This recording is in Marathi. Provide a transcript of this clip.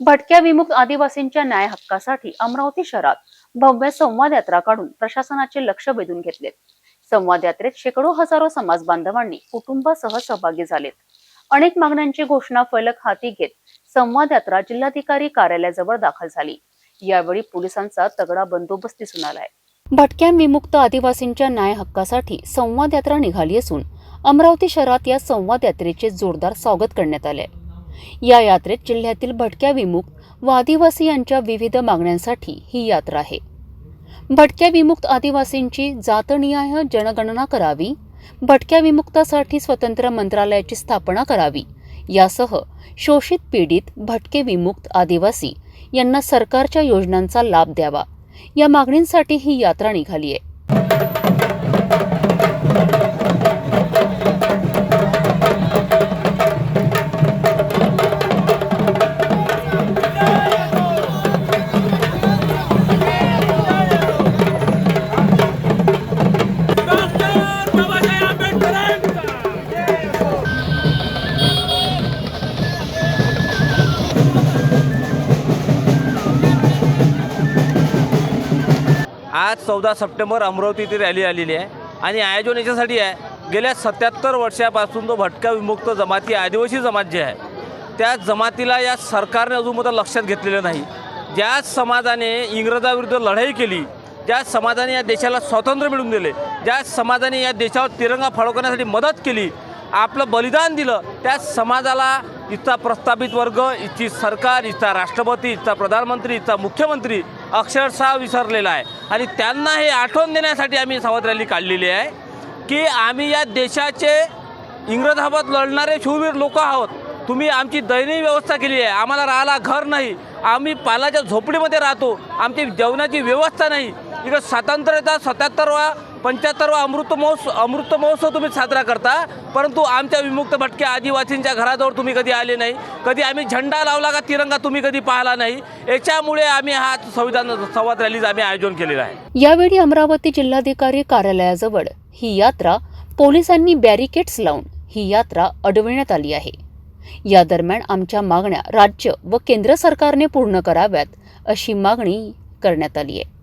भटक्या विमुक्त आदिवासींच्या न्याय हक्कासाठी अमरावती शहरात भव्य संवाद यात्रा काढून प्रशासनाचे लक्ष वेधून घेतले. संवाद यात्रेत शेकडो हजारो समाज बांधवांनी कुटुंबासह सहभागी झालेत. अनेक मागण्यांची घोषणा फलक हाती घेत संवाद यात्रा जिल्हाधिकारी कार्यालयाजवळ दाखल झाली. यावेळी पोलिसांचा तगडा बंदोबस्त दिसून आलाय. भटक्या विमुक्त आदिवासींच्या न्याय हक्कासाठी संवाद यात्रा निघाली असून अमरावती शहरात या संवाद यात्रेचे जोरदार स्वागत करण्यात आले या यात्रेत जिल्ह्यातील भटक्या विमुक्त व आदिवासी यांच्या विविध मागण्यांसाठी ही यात्रा आहे. भटक्या विमुक्त आदिवासींची जातनिहाय जनगणना करावी भटक्या विमुक्तासाठी स्वतंत्र मंत्रालयाची स्थापना करावी यासह शोषित पीडित भटके विमुक्त आदिवासी यांना सरकारच्या योजनांचा लाभ द्यावा या मागणींसाठी ही यात्रा निघाली आहे. आज चौदा सप्टेंबर अमरावती ती रॅली आलेली आहे आणि आयोजन याच्यासाठी आहे. गेल्या सत्याहत्तर वर्षापासून जो भटका विमुक्त जमाती आदिवासी जमात जी आहे त्या जमातीला या सरकारने अजून लक्षात घेतलेलं नाही. ज्या समाजाने इंग्रजाविरुद्ध लढाई केली ज्या समाजाने या देशाला स्वातंत्र्य मिळवून दिले ज्या समाजाने या देशावर तिरंगा फडकवण्यासाठी मदत केली आपलं बलिदान दिलं त्या समाजाला इथचा प्रस्थापित वर्ग इथची सरकार इथचा राष्ट्रपती इथचा प्रधानमंत्री इथचा मुख्यमंत्री अक्षरशः विसरलेला आहे. आणि त्यांना हे आठवण देण्यासाठी आम्ही सावध रॅली काढलेली आहे की आम्ही या देशाचे इंग्रजाबाबत लढणारे शूरवीर लोक आहोत. तुम्ही आमची दयनीय व्यवस्था केली आहे. आम्हाला राहायला घर नाही. आम्ही पालाच्या झोपडीमध्ये राहतो. आमची जेवणाची व्यवस्था नाही. इकडं स्वातंत्र्याचा सत्याहत्तरवा पंच्याहत्तरवा अमृत महोत्सव अमृत महोत्सव तुम्ही साजरा करता. परंतु आमच्या विमुक्त भटक्या आदिवासींच्या घराजवळ तुम्ही कधी आले नाही. कधी आम्ही झेंडा लावला का तिरंगा तुम्ही कधी पाहिला नाही. याच्यामुळे आम्ही हा संविधान संवाद रॅलीचं आम्ही आयोजन केलेलं आहे. यावेळी अमरावती जिल्हाधिकारी कार्यालयाजवळ ही यात्रा पोलिसांनी बॅरिकेड्स लावून ही यात्रा अडविण्यात आली आहे. या दरम्यान आमच्या मागण्या राज्य व केंद्र सरकारने पूर्ण कराव्यात अशी मागणी करण्यात आली आहे.